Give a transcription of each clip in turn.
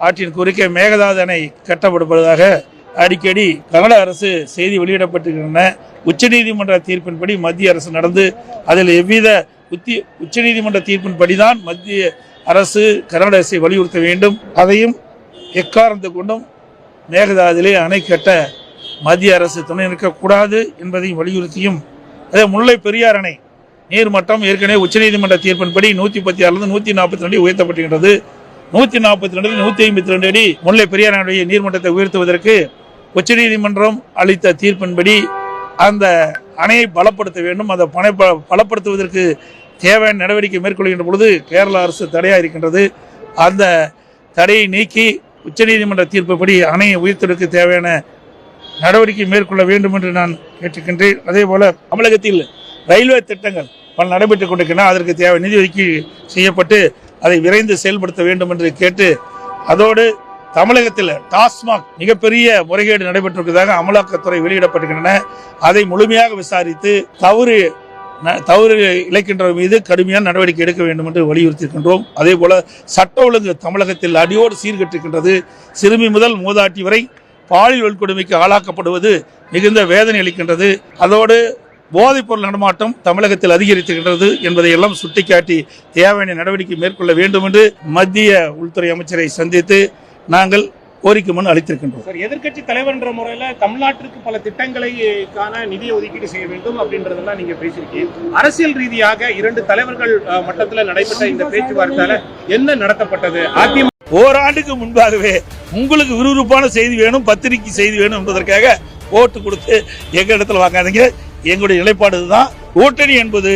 ஆற்றின் குறுக்கே மேகதாதனை அணை கட்டப்படுவதாக அடிக்கடி கனடா அரசு செய்தி வெளியிடப்பட்டிருக்கின்றன. உச்சநீதிமன்ற தீர்ப்பின்படி மத்திய அரசு நடந்து அதில் எவ்வித உத்தி உச்சநீதிமன்ற தீர்ப்பின்படிதான் மத்திய அரசு கனடா அரசை வலியுறுத்த வேண்டும். அதையும் எக்காரணத்தை கொண்டும் மேகதாதிலே அணை கட்ட மத்திய அரசு துணை நிற்கக்கூடாது என்பதையும் வலியுறுத்தியும் அதே முல்லை பெரியார் அணை நீர்மட்டம் ஏற்கனவே உச்சநீதிமன்ற தீர்ப்பின்படி நூற்றி பத்தி ஆறுலேருந்து நூற்றி நாற்பத்தி ரெண்டு உயர்த்தப்பட்டிருக்கிறது நூற்றி நாற்பத்தி ரெண்டு நூற்றி ஐம்பத்தி ரெண்டு அடி முல்லை பெரியாரனுடைய அணையுடைய நீர்மட்டத்தை உயர்த்துவதற்கு உச்சநீதிமன்றம் அளித்த தீர்ப்பின்படி அந்த அணையை பலப்படுத்த வேண்டும். அந்த பணை பலப்படுத்துவதற்கு தேவையான நடவடிக்கை மேற்கொள்கின்ற பொழுது கேரள அரசு தடையாக இருக்கின்றது. அந்த தடையை நீக்கி உச்சநீதிமன்ற தீர்ப்புப்படி அணையை உயர்த்துவதற்கு தேவையான நடவடிக்கை மேற்கொள்ள வேண்டும் என்று நான் கேட்டுக்கின்றேன். அதே போல தமிழகத்தில் ரயில்வே திட்டங்கள் பல நடைபெற்றுக் கொண்டிருக்கின்றன. அதற்கு தேவை நிதி ஒதுக்கீடு செய்யப்பட்டு அதை விரைந்து செயல்படுத்த வேண்டும் என்று கேட்டு அதோடு தமிழகத்தில் டாஸ்மாக் மிகப்பெரிய முறைகேடு நடைபெற்றிருக்கிறதாக அமலாக்கத்துறை வெளியிடப்பட்டிருக்கின்றன. அதை முழுமையாக விசாரித்து தவறு ந- தவறு இழைக்கின்றவர் மீது கடுமையான நடவடிக்கை எடுக்க வேண்டும் என்று வலியுறுத்தியிருக்கின்றோம். அதே போல சட்ட ஒழுங்கு தமிழகத்தில் அடியோடு சீர்கட்டிருக்கின்றது. சிறுமி முதல் மூதாட்டி வரை பாலியல் வன்கொடுமைக்கு ஆளாக்கப்படுவது மிகுந்த வேதனை அளிக்கின்றது. அதோடு போதைப்பொருள் நடமாட்டம் தமிழகத்தில் அதிகரித்திருக்கின்றது என்பதை எல்லாம் சுட்டிக்காட்டி தேவையான நடவடிக்கை மேற்கொள்ள வேண்டும் என்று மத்திய உள்துறை அமைச்சரை சந்தித்து நாங்கள் கோரிக்கை மனு அளித்திருக்கின்றோம். சார் எதிர்க்கட்சி தலைவர் என்ற முறையில தமிழ்நாட்டிற்கு பல திட்டங்களை காண நிதியை ஒதுக்கீடு செய்ய வேண்டும் அப்படின்றதெல்லாம் நீங்க பேசியிருக்கீங்க. அரசியல் ரீதியாக இரண்டு தலைவர்கள் மட்டத்துல நடைபெற்ற இந்த பேச்சுவார்த்தையில என்ன நடத்தப்பட்டது? அதிமுக ஓராண்டுக்கு முன்பாகவே உங்களுக்கு விறுவிறுப்பான செய்தி வேணும் பத்திரிகை செய்தி வேணும் என்பதற்காக ஓட்டு கொடுத்து எங்க இடத்துல வாங்காதீங்க. எங்களுடைய நிலைப்பாடு இதுதான். கூட்டணி என்பது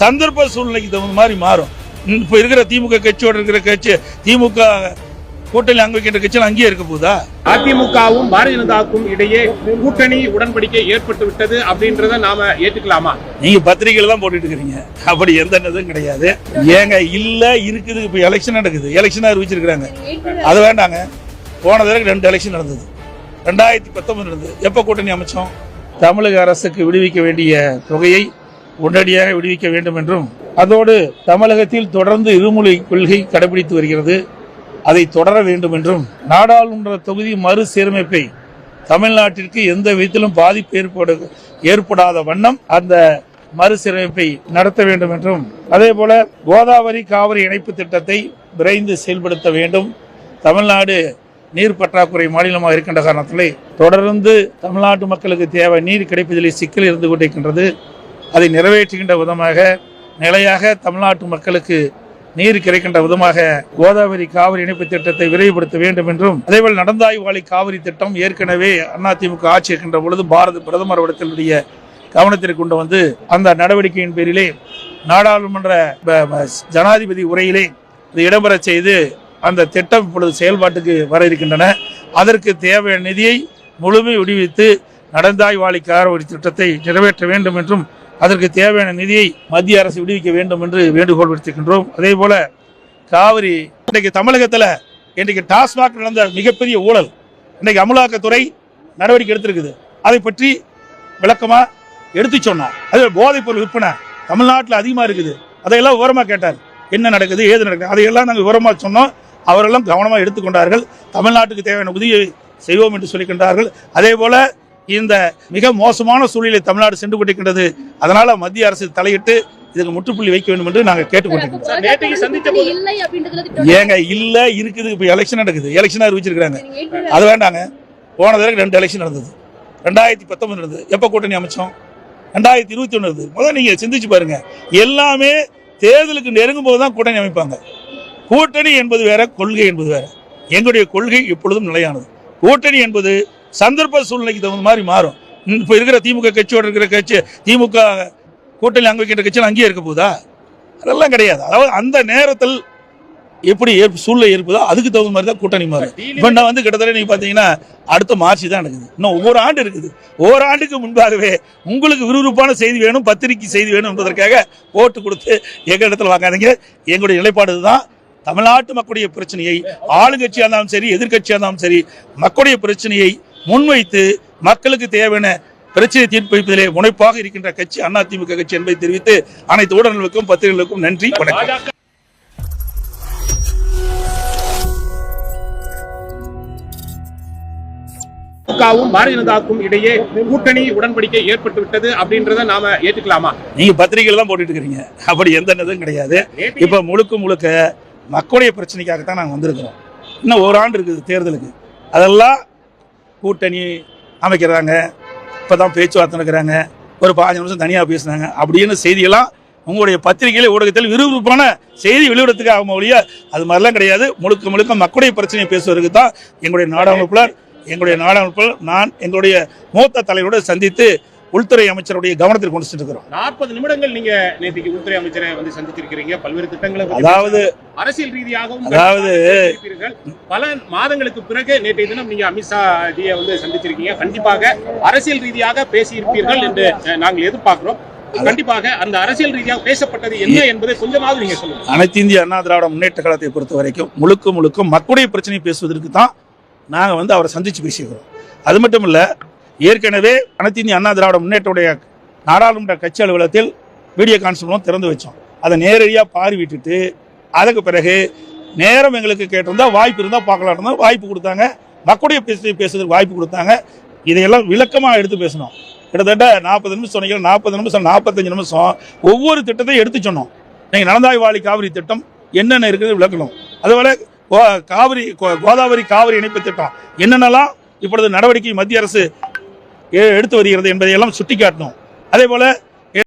சந்தர்ப்ப சூழ்நிலைக்கு தகுந்த மாதிரி மாறும். இப்ப இருக்கிற திமுக கட்சியோட இருக்கிற கட்சி திமுக கூட்டணி அங்க வைக்கின்ற கட்சியில் அங்கேயே இருக்க போதா அதிமுகவும் பாரதிய ஜனதாவுக்கும் இடையே கூட்டணி உடன்படிக்கை ஏற்பட்டு விட்டது அப்படின்றத நாம ஏத்துக்கலாமா? நீங்க பத்திரிகையில தான் போட்டுட்டு இருக்கிறீங்க. அப்படி எந்த இதுவும் கிடையாது. ஏங்க இல்ல இருக்குது. இப்ப எலெக்ஷன் நடக்குது. எலெக்ஷன் அறிவிச்சிருக்கிறாங்க. அது வேண்டாங்க. போன தடவை ரெண்டு எலெக்ஷன் நடந்தது. ரெண்டாயிரத்தி பத்தொன்பது நடந்தது. எப்ப கூட்டணி அமைச்சோம்? தமிழக அரசுக்கு விடுவிக்க வேண்டிய தொகையை உடனடியாக விடுவிக்க வேண்டும் என்றும் அதோடு தமிழகத்தில் தொடர்ந்து இருமொழி கொள்கை கடைபிடித்து வருகிறது. அதை தொடர வேண்டும் என்றும் நாடாளுமன்ற தொகுதி மறுசீரமைப்பை தமிழ்நாட்டிற்கு எந்த விதத்திலும் பாதிப்பு ஏற்பட ஏற்படாத வண்ணம் அந்த மறுசீரமைப்பை நடத்த வேண்டும் என்றும் அதே போல கோதாவரி காவிரி இணைப்பு திட்டத்தை விரைந்து செயல்படுத்த வேண்டும். தமிழ்நாடு நீர் பற்றாக்குறை மாநிலமாக இருக்கின்ற காரணத்திலே தொடர்ந்து தமிழ்நாட்டு மக்களுக்கு தேவை நீர் கிடைப்பதிலே சிக்கல் இருந்து கொண்டிருக்கின்றது. அதை நிறைவேற்றுகின்ற விதமாக நிலையாக தமிழ்நாட்டு மக்களுக்கு நீர் கிடைக்கின்ற விதமாக கோதாவரி காவிரி இணைப்பு திட்டத்தை விரைவுபடுத்த வேண்டும் என்றும் அதேபோல் நடந்தாய்வாளி காவிரி திட்டம் ஏற்கனவே அதிமுக ஆட்சி இருக்கின்ற பொழுது பாரத பிரதமர் இடத்தினுடைய கவனத்திற்கு கொண்டு வந்து அந்த நடவடிக்கையின் பேரிலே நாடாளுமன்ற ப- ஜனாதிபதி உரையிலே இது இடம்பெறச் செய்து அந்த திட்டம் இப்பொழுது செயல்பாட்டுக்கு வர இருக்கின்றன. அதற்கு தேவையான நிதியை முழுமை விடுவித்து நடந்தாய்வாளி ஒரு திட்டத்தை நிறைவேற்ற வேண்டும் என்றும் அதற்கு தேவையான நிதியை மத்திய அரசு விடுவிக்க வேண்டும் என்று வேண்டுகோள் விடுத்திருக்கின்றோம். அதே போல காவிரி இன்றைக்கு தமிழகத்தில் இன்றைக்கு டாஸ்மாக் நடந்த மிகப்பெரிய ஊழல் இன்றைக்கு அமலாக்கத்துறை நடவடிக்கை எடுத்திருக்குது. அதை பற்றி விளக்கமாக எடுத்து சொன்னார். அது போதைப்பொருள் விற்பனை தமிழ்நாட்டில் அதிகமாக இருக்குது. அதையெல்லாம் விவரமாக கேட்டார். என்ன நடக்குது ஏது நடக்குது அதையெல்லாம் நாங்கள் விவரமாக சொன்னோம். அவரெல்லாம் கவனமாக எடுத்துக்கொண்டார்கள். தமிழ்நாட்டுக்கு தேவையான உதவியை செய்வோம் என்று சொல்லிக்கின்றார்கள். அதே போல இந்த மிக மோசமான சூழ்நிலை தமிழ்நாடு சென்று கொண்டிருக்கின்றது. அதனால மத்திய அரசு தலையிட்டு இதுக்கு முற்றுப்புள்ளி வைக்க வேண்டும் என்று நாங்கள் கேட்டுக்கொண்டிருக்கிறோம் ஏங்க இல்ல இருக்குது. இப்ப எலெக்ஷன் நடக்குது. எலெக்ஷன் ஏற்கனவே அது வேண்டாங்க. போன தடவை ரெண்டு எலெக்ஷன் நடந்தது. ரெண்டாயிரத்தி பத்தொன்பது நடந்தது. எப்ப கூட்டணி அமைச்சோம்? ரெண்டாயிரத்தி இருபத்தி ஒன்று நடந்தது. முதல்ல நீங்க சிந்திச்சு பாருங்க. எல்லாமே தேர்தலுக்கு நெருங்கும் போது தான் கூட்டணி அமைப்பாங்க. கூட்டணி என்பது வேற கொள்கை என்பது வேற. எங்களுடைய கொள்கை எப்பொழுதும் நிலையானது. கூட்டணி என்பது சந்தர்ப்ப சூழ்நிலைக்கு தகுந்த மாதிரி மாறும். இப்ப இருக்கிற திமுக கட்சியோட இருக்கிற கட்சி திமுக கூட்டணி அங்க வைக்கின்ற கட்சியில் அங்கேயே இருக்க போதா? அதெல்லாம் கிடையாது. அதாவது அந்த நேரத்தில் எப்படி ஏற்ப- சூழ்நிலை ஏற்பதோ அதுக்கு தகுந்த மாதிரி தான் கூட்டணி மாறும். இப்போ நான் வந்து கிட்டத்தட்ட நீங்க பாத்தீங்கன்னா அடுத்த மார்ச் தான் நடக்குது. இன்னும் ஒவ்வொரு ஆண்டு இருக்குது. ஒவ்வொரு ஆண்டுக்கு முன்பாகவே உங்களுக்கு விறுவிறுப்பான செய்தி வேணும் பத்திரிகை செய்தி வேணும் என்பதற்காக ஓட்டு கொடுத்து எங்க இடத்துல வாங்காதீங்க எங்களுடைய நிலைப்பாடு தான் தமிழ்நாட்டு மக்களுடைய பிரச்சனையை ஆளுங்கட்சியாக இருந்தாலும் சரி எதிர்க்கட்சியாக இருந்தாலும் சரி மக்களுடைய பிரச்சனையை முன்வைத்து மக்களுக்கு தேவையான பிரச்சனை தீர்ப்பு வைப்பதிலே முனைப்பாக இருக்கின்ற கட்சி அதிமுக கட்சி என்பதை தெரிவித்து அனைத்து ஊடகங்களுக்கும் பத்திரிகைகளுக்கும் நன்றி வணக்கம். திமுகவும் பாரதிய ஜனதாவுக்கும் இடையே கூட்டணி உடன்படிக்கை ஏற்பட்டு விட்டது அப்படின்றத நாம ஏத்துக்கலாமா? நீங்க பத்திரிகையில தான் போட்டுட்டு இருக்கிறீங்க. அப்படி எந்த இதுவும் கிடையாது. இப்ப முழுக்க முழுக்க மக்களுடைய பிரச்சனைக்காகத்தான் நாங்கள் வந்திருக்கிறோம். இன்னும் ஒரு ஆண்டு இருக்குது தேர்தலுக்கு. அதெல்லாம் கூட்டணி அமைக்கிறாங்க. இப்போ தான் பேச்சுவார்த்தை நடக்கிறாங்க. ஒரு பாஞ்சு நிமிஷம் தனியாக பேசுனாங்க. அப்படின்னு செய்தியெல்லாம் உங்களுடைய பத்திரிகையில் ஊடகத்தில் விறுவிறுப்பான செய்தி வெளியிடத்துக்காக ஒழிய அது மாதிரிலாம் கிடையாது. முழுக்க முழுக்க மக்களுடைய பிரச்சனையை பேசுவதற்கு தான் எங்களுடைய நாடாளுமன்ற எங்களுடைய நாடாளுமன்ற நான் எங்களுடைய மூத்த தலைவரோடு சந்தித்து உள்துறை அமைச்சருடைய கவனத்திற்கு கொண்டு சென்றிருக்கிறோம். நாற்பது நிமிடங்கள் நீங்க நேற்றுக்கு உள்துறை அமைச்சரை வந்து சந்திச்சிருக்கிறீங்க பல்வேறு திட்டங்களை அதாவது அரசியல் ரீதியாகவும் அதாவது. பல மாதங்களுக்கு பிறகு நேற்றைய தினம் நீங்க அமித்ஷா ஜியை வந்து சந்திச்சிருக்கீங்க கண்டிப்பாக அரசியல் ரீதியாக பேசியிருப்பீர்கள் என்று நாங்கள் எதிர்பார்க்கிறோம். கண்டிப்பாக அந்த அரசியல் ரீதியாக பேசப்பட்டது என்ன என்பதை கொஞ்சமாவது நீங்க சொல்லுங்க அனைத்து இந்திய அண்ணா திராவிட முன்னேற்ற கழகத்தை பொறுத்த வரைக்கும் முழுக்க முழுக்க மக்களுடைய பிரச்சனையை பேசுவதற்கு தான் நாங்கள் வந்து அவரை சந்திச்சு பேசிக்கிறோம் அது மட்டும் இல்லை ஏற்கனவே அனைத்து இந்திய அண்ணா திராவிட முன்னேற்றவுடைய நாடாளுமன்ற கட்சி அலுவலகத்தில் வீடியோ கான்ஃபரன்ஸ் திறந்து வச்சோம். அதை நேரடியாக பார்வையிட்டுட்டு அதுக்கு பிறகு நேரம் எங்களுக்கு கேட்டிருந்தா வாய்ப்பு இருந்தால் பார்க்கலாம் இருந்தால் வாய்ப்பு கொடுத்தாங்க. மக்களுடைய பேசி பேசுறதுக்கு வாய்ப்பு கொடுத்தாங்க. இதையெல்லாம் விளக்கமாக எடுத்து பேசணும். கிட்டத்தட்ட நாற்பது நிமிஷம் சொன்னீங்க நாற்பது நிமிஷம் நாற்பத்தஞ்சு நிமிஷம் ஒவ்வொரு திட்டத்தையும் எடுத்து சொன்னோம். நீங்கள் நடந்தாய் வாழி காவிரி திட்டம் என்னென்ன இருக்குது விளக்கணும். அதுபோல் கோ- காவிரி கோ- கோதாவரி காவிரி இணைப்பு திட்டம் என்னென்னலாம் இப்பொழுது நடவடிக்கை மத்திய அரசு எடுத்து வருகிறது என்பதையெல்லாம் சுட்டிக்காட்டணும். அதே போல